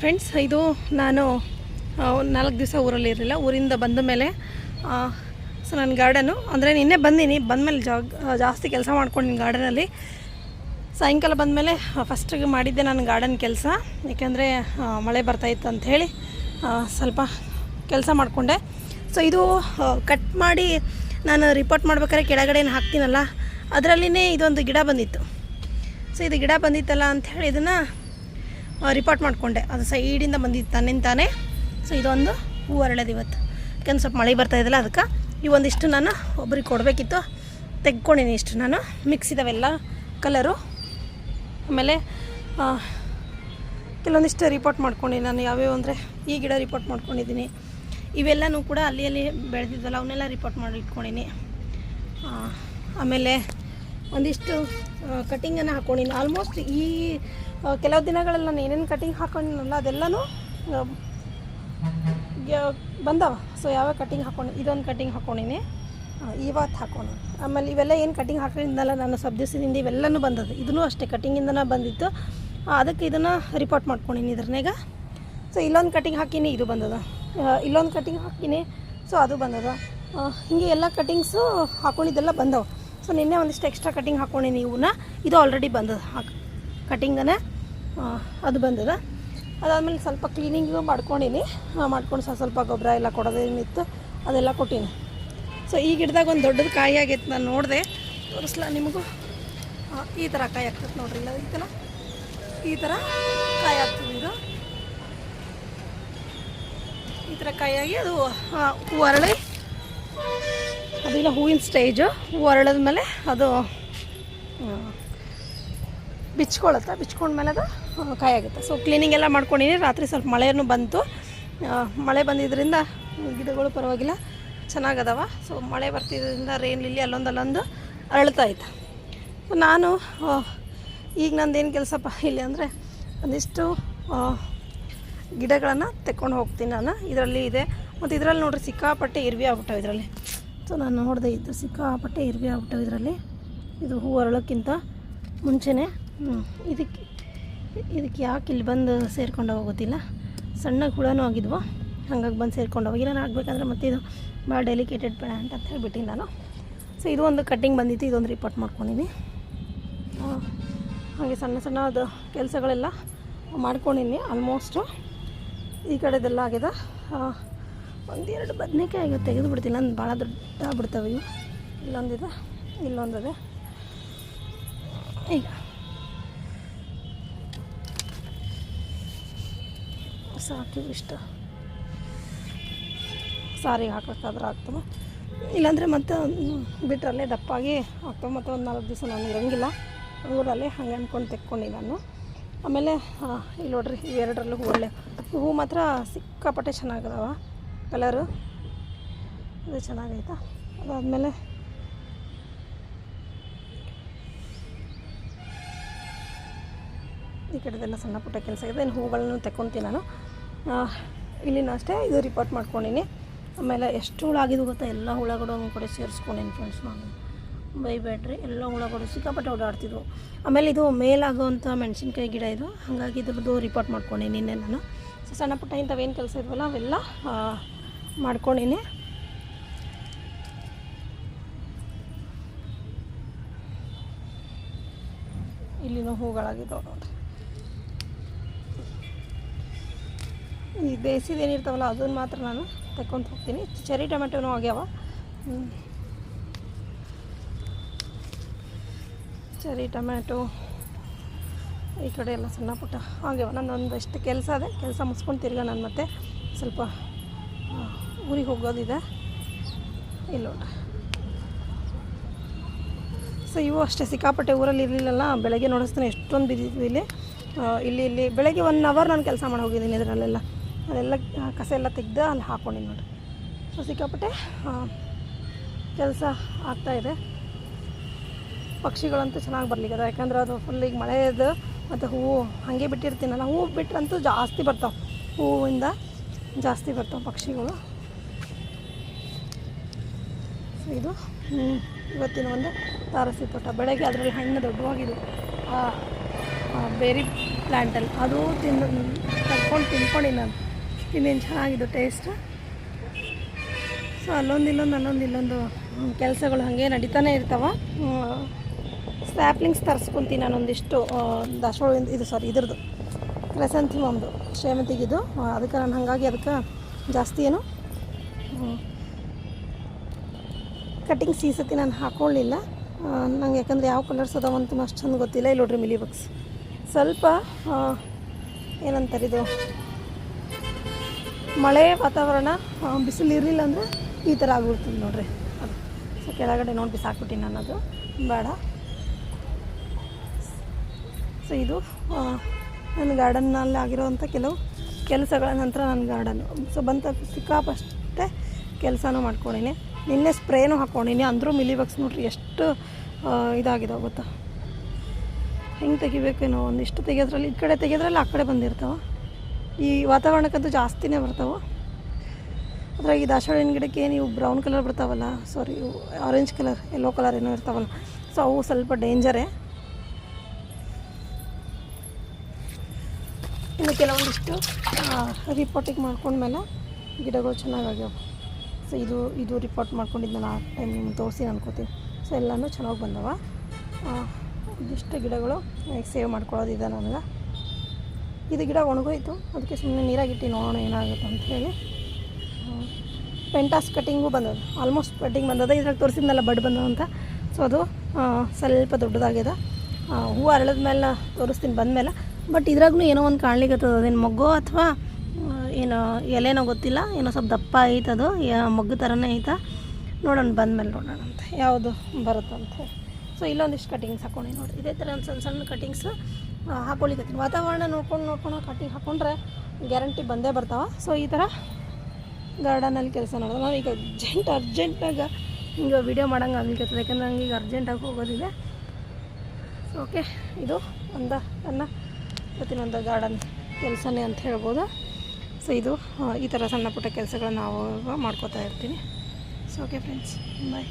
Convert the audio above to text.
Friends ಇದು ನಾನು ನಾಲ್ಕು ದಿವಸ ಊರಲ್ಲಿ ಇರಲಿಲ್ಲ. ಊರಿಂದ ಬಂದ ಮೇಲೆ ಸೊ ನನ್ನ ಗಾರ್ಡನು ಅಂದರೆ ನಿನ್ನೆ ಬಂದೀನಿ. ಬಂದಮೇಲೆ ಜಾಗ್ ಜಾಸ್ತಿ ಕೆಲಸ ಮಾಡ್ಕೊಂಡಿನಿ ಗಾರ್ಡನಲ್ಲಿ ಸಾಯಂಕಾಲ ಬಂದಮೇಲೆ ಫಸ್ಟಿಗೆ ಮಾಡಿದ್ದೆ ನಾನು ಗಾರ್ಡನ್ ಕೆಲಸ. ಏಕೆಂದರೆ ಮಳೆ ಬರ್ತಾಯಿತ್ತು ಅಂಥೇಳಿ ಸ್ವಲ್ಪ ಕೆಲಸ ಮಾಡಿಕೊಂಡೆ. ಸೊ ಇದು ಕಟ್ ಮಾಡಿ ನಾನು ರಿಪೋರ್ಟ್ ಮಾಡ್ಬೇಕಾದ್ರೆ ಕೆಳಗಡೆನ ಹಾಕ್ತೀನಲ್ಲ, ಅದರಲ್ಲಿನೇ ಇದೊಂದು ಗಿಡ ಬಂದಿತ್ತು. ಸೊ ಇದು ಗಿಡ ಬಂದಿತ್ತಲ್ಲ ಅಂಥೇಳಿ ಇದನ್ನು ರಿಪೋರ್ಟ್ ಮಾಡಿಕೊಂಡೆ. ಅದು ಸೈಡಿಂದ ಬಂದಿತ್ತು ತನ್ನಿಂದ ತಾನೇ. ಸೊ ಇದೊಂದು ಹೂ ಅರಳೋದು ಇವತ್ತು. ಯಾಕೆಂದ್ರೆ ಸ್ವಲ್ಪ ಮಳೆ ಬರ್ತಾ ಇದೆಯಲ್ಲ ಅದಕ್ಕೆ ಈ ಒಂದಿಷ್ಟು ನಾನು ಒಬ್ರಿಗೆ ಕೊಡಬೇಕಿತ್ತು. ತೆಗ್ಕೊಂಡಿನಿ ಇಷ್ಟು ನಾನು. ಮಿಕ್ಸ್ ಇದಾವೆಲ್ಲ ಕಲರು ಆಮೇಲೆ ಕೆಲವೊಂದಿಷ್ಟು ರಿಪೋರ್ಟ್ ಮಾಡ್ಕೊಂಡಿನಿ ನಾನು. ಯಾವ್ಯಾವ ಅಂದರೆ ಈ ಗಿಡ ರಿಪೋರ್ಟ್ ಮಾಡ್ಕೊಂಡಿದ್ದೀನಿ. ಇವೆಲ್ಲನೂ ಕೂಡ ಅಲ್ಲಿ ಅಲ್ಲಿ ಬೆಳೆದಿದ್ದಲ್ಲ ಅವನ್ನೆಲ್ಲ ರಿಪೋರ್ಟ್ ಮಾಡಿ ಇಟ್ಕೊಂಡಿನಿ ಆಮೇಲೆ ಒಂದಿಷ್ಟು ಕಟ್ಟಿಂಗನ್ನು ಹಾಕ್ಕೊಂಡಿನಿ ಆಲ್ಮೋಸ್ಟ್ ಈ ಕೆಲವು ದಿನಗಳಲ್ಲಿ ನಾನು ಏನೇನು ಕಟಿಂಗ್ ಹಾಕೊಂಡಿನಲ್ಲ ಅದೆಲ್ಲನೂ ಬಂದವ. ಸೊ ಯಾವ ಕಟಿಂಗ್ ಹಾಕೊಂಡು ಇದೊಂದು ಕಟಿಂಗ್ ಹಾಕೊಂಡಿನಿ. ಆ, ಇವತ್ತು ಹಾಕೋಣ. ಆಮೇಲೆ ಇವೆಲ್ಲ ಏನು ಕಟಿಂಗ್ ಹಾಕಿದ್ನಲ್ಲ ನಾನು ಸ್ವಲ್ಪ ದಿವಸದಿಂದ ಇವೆಲ್ಲನೂ ಬಂದದ್ದು. ಇದೂ ಅಷ್ಟೇ ಕಟಿಂಗಿಂದನೇ ಬಂದಿತ್ತು. ಅದಕ್ಕೆ ಇದನ್ನು ರಿಪೋರ್ಟ್ ಮಾಡ್ಕೊಂಡಿನಿ ಇದ್ರನ್ಯಾಗ. ಸೊ ಇಲ್ಲೊಂದು ಕಟಿಂಗ್ ಹಾಕಿನಿ ಇದು ಬಂದದ. ಇಲ್ಲೊಂದು ಕಟಿಂಗ್ ಹಾಕಿನಿ ಸೊ ಅದು ಬಂದದ. ಹೀಗೆ ಹಿಂಗೆ ಎಲ್ಲ ಕಟ್ಟಿಂಗ್ಸು ಹಾಕೊಂಡಿದ್ದೆಲ್ಲ ಬಂದವು. ಸೊ ನಿನ್ನೆ ಒಂದಿಷ್ಟು ಎಕ್ಸ್ಟ್ರಾ ಕಟಿಂಗ್ ಹಾಕೊಂಡಿನಿ ಇವನ್ನ ಇದು ಆಲ್ರೆಡಿ ಬಂದದ. ಹಾಕಿ ಕಟಿಂಗನ ಅದು ಬಂದದ. ಅದಾದಮೇಲೆ ಸ್ವಲ್ಪ ಕ್ಲೀನಿಂಗು ಮಾಡ್ಕೊಂಡಿನಿ. ಮಾಡ್ಕೊಂಡು ಸ್ವಲ್ಪ ಸ್ವಲ್ಪ ಗೊಬ್ಬರ ಎಲ್ಲ ಕೊಡೋದೇನಿತ್ತು ಅದೆಲ್ಲ ಕೊಟ್ಟೀನಿ. ಸೊ ಈ ಗಿಡದಾಗ ಒಂದು ದೊಡ್ಡದು ಕಾಯಿ ಆಗೈತೆ ನಾನು ನೋಡಿದೆ. ತೋರಿಸ್ಲಾ ನಿಮಗೂ? ಈ ಥರ ಕಾಯಿ ಆಗ್ತದೆ ನೋಡ್ರಿ, ಇಲ್ಲ ಈ ಥರ ಈ ಥರ ಕಾಯಿ ಆಗ್ತದೆ ಇದು ಈ ಥರ ಕಾಯಾಗಿ ಅದು ಹೂ ಅರಳಿ. ಅದಿಲ್ಲ ಹೂವಿನ ಸ್ಟೇಜು ಹೂ ಮೇಲೆ ಅದು ಬಿಚ್ಕೊಳ್ಳುತ್ತೆ ಬಿಚ್ಕೊಂಡ ಮೇಲೆ ಅದು ಆ, ಕಾಯಿ ಆಗುತ್ತೆ. ಸೊ ಕ್ಲೀನಿಂಗ್ ಎಲ್ಲ ಮಾಡ್ಕೊಂಡಿದ್ದೀನಿ ರಾತ್ರಿ ಸ್ವಲ್ಪ ಮಳೆಯೂ ಬಂತು. ಮಳೆ ಬಂದಿದ್ದರಿಂದ ಗಿಡಗಳು ಪರವಾಗಿಲ್ಲ ಚೆನ್ನಾಗದವ. ಸೊ ಮಳೆ ಬರ್ತಿದ್ದರಿಂದ ರೇನ್ ಲಿಲ್ಲಿ ಅಲ್ಲೊಂದು ಅಲ್ಲೊಂದು ಅರಳ್ತಾ ಇತ್ತು. ಸೊ ನಾನು ಈಗ ನಂದೇನು ಕೆಲಸಪ್ಪ ಇಲ್ಲಿ ಅಂದರೆ ಒಂದಿಷ್ಟು ಗಿಡಗಳನ್ನು ತೆಕ್ಕೊಂಡು ಹೋಗ್ತೀನಿ ನಾನು. ಇದರಲ್ಲಿ ಇದೆ. ಮತ್ತು ಇದರಲ್ಲಿ ನೋಡ್ರಿ ಸಿಕ್ಕಾಪಟ್ಟೆ ಇರ್ವಿ ಆಗ್ಬಿಟ್ಟವು ಇದರಲ್ಲಿ. ಸೊ ನಾನು ನೋಡಿದೆ, ಇದು ಸಿಕ್ಕಾಪಟ್ಟೆ ಇರುವೆ ಆಗ್ಬಿಟ್ಟು ಇದರಲ್ಲಿ. ಇದು ಹೂ ಅರಳೋಕ್ಕಿಂತ ಮುಂಚೆನೇ ಇದಕ್ಕೆ ಇದಕ್ಕೆ ಯಾಕೆ ಇಲ್ಲಿ ಬಂದು ಸೇರ್ಕೊಂಡು ಹೋಗೋದಿಲ್ಲ ಸಣ್ಣ ಹುಳನೂ ಆಗಿದ್ವು, ಹಂಗಾಗಿ ಬಂದು ಸೇರ್ಕೊಂಡು ಹೋಗಿ. ಏನಾರು ಆಗಬೇಕಂದ್ರೆ ಮತ್ತೆ ಇದು ಭಾಳ ಡೆಲಿಕೇಟೆಡ್ ಪ್ಲ್ಯಾಂಟ್ ಅಂತ ಹೇಳ್ಬಿಟ್ಟಿನಿ ನಾನು. ಸೊ ಇದು ಒಂದು ಕಟ್ಟಿಂಗ್ ಬಂದಿತ್ತು, ಇದೊಂದು ರಿಪೋರ್ಟ್ ಮಾಡ್ಕೊಂಡಿನಿ. ಹಾಗೆ ಸಣ್ಣ ಸಣ್ಣ ಅದು ಕೆಲಸಗಳೆಲ್ಲ ಮಾಡ್ಕೊಂಡಿನಿ ಆಲ್ಮೋಸ್ಟು ಈ ಕಡೆದೆಲ್ಲ ಆಗಿದೆ. ಒಂದೆರಡು ಬದನೇಕಾಯಿ ಆಗಿ ತೆಗೆದು ಬಿಡ್ತೀನಿ ನಾನು ಭಾಳ ದೊಡ್ಡ ಆಗ್ಬಿಡ್ತವೆ ಇವು. ಇಲ್ಲೊಂದಿದೆ ಇಲ್ಲೊಂದಿದೆ. ಈಗ ಸಾಕಿವು ಇಷ್ಟು ಸಾರಿಗೆ ಹಾಕೋಕ್ಕಾದ್ರೆ ಆಗ್ತವೆ ಇಲ್ಲಾಂದರೆ ಮತ್ತೆ ಬಿಟ್ಟರಲ್ಲೇ ದಪ್ಪಾಗಿ ಆಗ್ತವೆ ಮತ್ತು ಒಂದು ನಾಲ್ಕು ದಿವಸ ನಾನು ಇರೋಂಗಿಲ್ಲ. ಊರಲ್ಲೇ ಹಂಗೆ ಅಂದ್ಕೊಂಡು ತೆಕ್ಕೊಂಡು ನಾನು. ಆಮೇಲೆ ಇಲ್ಲಿ ನೋಡ್ರಿ, ಇವೆರಡರಲ್ಲೂ ಒಳ್ಳೆ ಹೂವು ಮಾತ್ರ ಸಿಕ್ಕಾಪಟ್ಟೆ ಚೆನ್ನಾಗದಾವ. ಕಲರು? ಇದು ಚೆನ್ನಾಗೈತಾ? ಅದಾದಮೇಲೆ? ಈ ಕಡೆದೆಲ್ಲ ಸಣ್ಣ ಪುಟ್ಟ ಕೆಲಸ ಇದೆ. ಇನ್ನು ಹೂಗಳನ್ನು ತಗೊಂತೀನಿ ನಾನು. ಇಲ್ಲಿನ ಅಷ್ಟೇ ಇದು ರಿಪೋರ್ಟ್ ಮಾಡ್ಕೊಂಡಿನಿ. ಆಮೇಲೆ ಎಷ್ಟು ಹುಳ ಆಗಿದ್ದು ಗೊತ್ತಾ? ಎಲ್ಲ ಹುಳಗಳು ಒಂದು ಕಡೆ ಸೇರಿಸ್ಕೊಂಡೀನಿ ಫ್ರೆಂಡ್ಸ್ ನಾನು. ಬೈಬೇಡ್ರಿ ಎಲ್ಲ ಹುಳಗಳು ಸಿಕ್ಕಾಪಟ್ಟೆ ಓಡಾಡ್ತಿದ್ವು. ಆಮೇಲೆ ಇದು ಮೇಲಾಗುವಂಥ ಮೆಣಸಿನ್ಕಾಯಿ ಗಿಡ ಇದು. ಹಾಗಾಗಿ ಇದ್ರದ್ದು ರಿಪೋರ್ಟ್ ಮಾಡ್ಕೊಂಡೆ ನಿನ್ನೆ ನಾನು. ಸಣ್ಣ ಪುಟ್ಟ ಇಂಥವೇನು ಕೆಲಸ ಇದ್ವಲ್ಲ ಅವೆಲ್ಲ ಮಾಡ್ಕೊಂಡೀನಿ. ಇಲ್ಲಿನೂ ಹೂಗಳಾಗಿದ್ದಾವೆ ನೋಡ್ರಿ. ಈ ಬೇಸಿದ ಏನಿರ್ತಾವಲ್ಲ ಅದನ್ನು ಮಾತ್ರ ನಾನು ತಗೊಂಡು ಹೋಗ್ತೀನಿ. ಚೆರಿ ಟೊಮೆಟೊನೂ ಆಗ್ಯಾವ. ಚೆರಿ ಟೊಮೆಟೊ ಈ ಕಡೆ ಎಲ್ಲ ಸಣ್ಣ ಪುಟ್ಟ ಹಾಗೆ ನಾನು ಎಷ್ಟು ಕೆಲಸ ಅದೇ ಕೆಲಸ ಮುಸ್ಕೊಂಡು ತಿರ್ಗ ನಾನು ಮತ್ತೆ ಸ್ವಲ್ಪ ಊರಿಗೆ ಹೋಗೋದಿದೆ. ಇಲ್ಲ ಸೊ ಇವು ಅಷ್ಟೇ. ಸಿಕ್ಕಾಪಟ್ಟೆ ಊರಲ್ಲಿ ಇರಲಿಲ್ಲಲ್ಲ, ಬೆಳಗ್ಗೆ ನೋಡಿಸ್ತಾನೆ, ಎಷ್ಟೊಂದು ಬಿದ್ದಿದ್ವಿ ಇಲ್ಲಿ. ಇಲ್ಲಿ ಇಲ್ಲಿ ಬೆಳಗ್ಗೆ ಒನ್ ಅವರ್ ನಾನು ಕೆಲಸ ಮಾಡಿ ಹೋಗಿದ್ದೀನಿ ಇದರಲ್ಲೆಲ್ಲ. ಅದೆಲ್ಲ ಕಸ ಎಲ್ಲ ತೆಗ್ದು ಅಲ್ಲಿ ಹಾಕ್ಕೊಂಡಿನಿ ನೋಡಿ. ಸೊ ಸಿಕ್ಕಾಪಟ್ಟೆ ಕೆಲಸ ಆಗ್ತಾಯಿದೆ ಪಕ್ಷಿಗಳಂತೂ ಚೆನ್ನಾಗಿ ಬರಲಿಕ್ಕದ ಯಾಕಂದ್ರೆ ಅದು ಫುಲ್ ಈಗ ಮಳೆದು ಮತ್ತು ಹೂವು ಹಾಗೆ ಬಿಟ್ಟಿರ್ತೀನಲ್ಲ ಹೂವು ಬಿಟ್ಟರಂತೂ ಜಾಸ್ತಿ ಬರ್ತಾವೆ. ಹೂವಿಂದ ಜಾಸ್ತಿ ಬರ್ತಾವೆ ಪಕ್ಷಿಗಳು. ಇದು ಇವತ್ತಿನ ಒಂದು ತಾರಸಿ ತೋಟ. ಬೆಳಗ್ಗೆ ಅದರಲ್ಲಿ ಹಣ್ಣು ದೊಡ್ಡವಾಗಿದ್ದು ಬೇರಿ ಪ್ಲ್ಯಾಂಟಲ್ಲಿ ಅದು ತಿಂದು ತಗೊಂಡು ತಿನ್ಕೊಂಡು ನಾನು. ಇನ್ನೇನು ಚೆನ್ನಾಗಿದೆ ಟೇಸ್ಟ್ ಸೊ ಅಲ್ಲೊಂದು ಇಲ್ಲೊಂದು ಅಲ್ಲೊಂದು ಇಲ್ಲೊಂದು ಕೆಲಸಗಳು ಹಾಗೆ ನಡೀತಾನೆ ಇರ್ತಾವ. ಸ್ಟ್ಯಾಪ್ಲಿಂಗ್ಸ್ ತರಿಸ್ಕೊಂತೀನಿ ನಾನೊಂದಿಷ್ಟು ದಾಸವಾಳ ಇದು ಸಾರಿ ಇದ್ರದ್ದು. ಕ್ರೆಸಂಥಿಮಮ್ದು ಸೇವಂತಿಗಿದು ಆ, ಅದಕ್ಕೆ ನಾನು ಹಾಗಾಗಿ ಅದಕ್ಕೆ ಜಾಸ್ತಿ ಏನು ಕಟಿಂಗ್ಸ್ ಈ ಸತಿ ನಾನು ಹಾಕ್ಕೊಳ್ಳಿಲ್ಲ ನಂಗೆ ಯಾಕಂದರೆ ಯಾವ ಕಲರ್ಸ್ ಅದಾವಂತ ಅಷ್ಟು ಚಂದ ಗೊತ್ತಿಲ್ಲ. ಇಲ್ಲಿ ನೋಡ್ರಿ ಮಿಲಿ ಬಕ್ಸ್ ಸ್ವಲ್ಪ ಏನಂತಾರೆ ಇದು? ಮಳೆ ವಾತಾವರಣ ಬಿಸಿಲು ಇರಲಿಲ್ಲ ಅಂದರೆ ಈ ಥರ ಆಗಿಬಿಡ್ತೀನಿ ನೋಡ್ರಿ. ಅದು. ಸೊ ಕೆಳಗಡೆ ನೋಡಿ ಬಿಸಾಕ್ಬಿಟ್ಟಿನಿ ನಾನು ಅದು. ಬೇಡ. ಸೊ ಇದು ನನ್ನ ಗಾರ್ಡನ್ನಲ್ಲಿ ಆಗಿರೋವಂಥ ಕೆಲವು ಕೆಲಸಗಳ ನಂತರ ನನ್ನ ಗಾರ್ಡನ್ನು ಸೊ ಬಂತ ಸಿಕ್ಕಾಪಷ್ಟೆ ಕೆಲಸನೂ ಮಾಡ್ಕೊಂಡಿನಿ. ನಿನ್ನೆ ಸ್ಪ್ರೇನೂ ಹಾಕ್ಕೊಂಡಿನಿ ಅಂದರೂ ಮಿಲಿ ಬಗ್ಸ್ ನೋಡ್ರಿ ಎಷ್ಟು ಇದಾಗಿದೆ ಗೊತ್ತಾ? ಹೆಂಗೆ ತೆಗಿಬೇಕೇನೋ ಒಂದಿಷ್ಟು ತೆಗೆಯೋದ್ರಲ್ಲಿ, ಈ ಕಡೆ ತೆಗೆಯೋದ್ರಲ್ಲಿ ಆ ಕಡೆ ಬಂದಿರ್ತಾವೆ. ಈ ವಾತಾವರಣಕ್ಕಂತೂ ಜಾಸ್ತಿನೇ ಬರ್ತಾವೆ. ಅದ್ರಾಗ ಈ ದಾಸವಾಳಿನ ಗಿಡಕ್ಕೆ ಏನು ಇವು ಬ್ರೌನ್ ಕಲರ್ ಬರ್ತಾವಲ್ಲ sorry orange colour yellow colour ಏನೋ ಇರ್ತಾವಲ್ಲ. ಸೊ ಅವು ಸ್ವಲ್ಪ ಡೇಂಜರೇ ಇನ್ನು ಕೆಲವೊಂದಿಷ್ಟು ರಿಪೋರ್ಟಿಗೆ ಮಾಡ್ಕೊಂಡ್ಮೇಲೆ ಗಿಡಗಳು ಚೆನ್ನಾಗಾಗ್ಯಾವ. ಸೊ ಇದು ಇದು ರಿಪೋರ್ಟ್ ಮಾಡ್ಕೊಂಡಿದ್ದು ನಾನು ಆ ಟೈಮ್ ನಿಮ್ಗೆ ತೋರಿಸಿ ಅನ್ಕೋತೀನಿ. ಸೊ ಎಲ್ಲನೂ ಚೆನ್ನಾಗಿ ಬಂದವ. ಇದಿಷ್ಟು ಗಿಡಗಳು ಸೇವ್ ಮಾಡ್ಕೊಳ್ಳೋದಿದೆ ನನಗೆ. ಇದು ಗಿಡ ಒಣಗೋಯ್ತು. ಅದಕ್ಕೆ ಸುಮ್ಮನೆ ನೀರಾಗಿಟ್ಟು ನೋಡೋಣ ಏನಾಗುತ್ತೆ ಅಂತ ಹೇಳಿ. ಪೆಂಟಾಸ್ ಕಟ್ಟಿಂಗು ಬಂದದ. ಆಲ್ಮೋಸ್ಟ್ ಕಟ್ಟಿಂಗ್ ಬಂದದ. ಇದ್ರಾಗ ತೋರಿಸಿದ್ನಲ್ಲ ಬಡ್ ಬಂದದ ಅಂತ. ಸೊ ಅದು ಸ್ವಲ್ಪ ದೊಡ್ಡದಾಗಿದೆ ಹೂವು ಅರಳದ ಮೇಲೆ ತೋರಿಸ್ತೀನಿ ಬಂದಮೇಲೆ. ಬಟ್ ಇದ್ರಾಗೂ ಏನೋ ಒಂದು ಕಾಣ್ಲಿಕ್ಕತ್ತದ ಅದೇನು ಮೊಗ್ಗೋ ಅಥವಾ ಏನೋ ಎಲೆನೋ ಗೊತ್ತಿಲ್ಲ, ಏನೋ ಸ್ವಲ್ಪ ದಪ್ಪ ಐತೆ ಅದು, ಯಾ- ಮೊಗ್ಗು ಥರನೇ ಐತ. ನೋಡೋಣ, ಬಂದಮೇಲೆ ನೋಡೋಣ ಅಂತ ಯಾವುದು ಬರುತ್ತಂತೆ ಸೊ ಇಲ್ಲೊಂದಿಷ್ಟು ಕಟಿಂಗ್ಸ್ ಹಾಕೊಂಡು ನೋಡಿ ಇದೇ ಥರ ಒಂದು ಸಣ್ಣ ಸಣ್ಣ ಕಟಿಂಗ್ಸ್ ಹಾಕೊಳ್ಳಿಕತ್ತೀನಿ. ವಾತಾವರಣ ನೋಡ್ಕೊಂಡು ನೋಡ್ಕೊಂಡು ಕಟಿಂಗ್ ಹಾಕೊಂಡ್ರೆ ಗ್ಯಾರಂಟಿ ಬಂದೇ ಬರ್ತಾವೆ. ಸೊ ಈ ಥರ ಗಾರ್ಡನಲ್ಲಿ ಕೆಲಸ ಮಾಡೋದು ನಾನು ಈಗ ಅರ್ಜೆಂಟ್ ಅರ್ಜೆಂಟಾಗಿ ಹಿಂಗೆ ವಿಡಿಯೋ ಮಾಡೋಂಗೆ ಆಗ್ಲಿಕ್ಕತ್ತದ ಯಾಕಂದ್ರೆ ನಂಗೆ ಈಗ ಅರ್ಜೆಂಟಾಗಿ ಹೋಗೋದಿದೆ. ಓಕೆ ಇದು ಒಂದು ನನ್ನ ಇವತ್ತಿನೊಂದು ಗಾರ್ಡನ್ ಕೆಲಸನೇ ಅಂತ ಹೇಳ್ಬೋದು. ಸೊ ಇದು ಈ ಥರ ಸಣ್ಣ ಪುಟ್ಟ ಕೆಲಸಗಳನ್ನ ನಾವು ಮಾಡ್ಕೋತಾ ಇರ್ತೀನಿ. So okay friends bye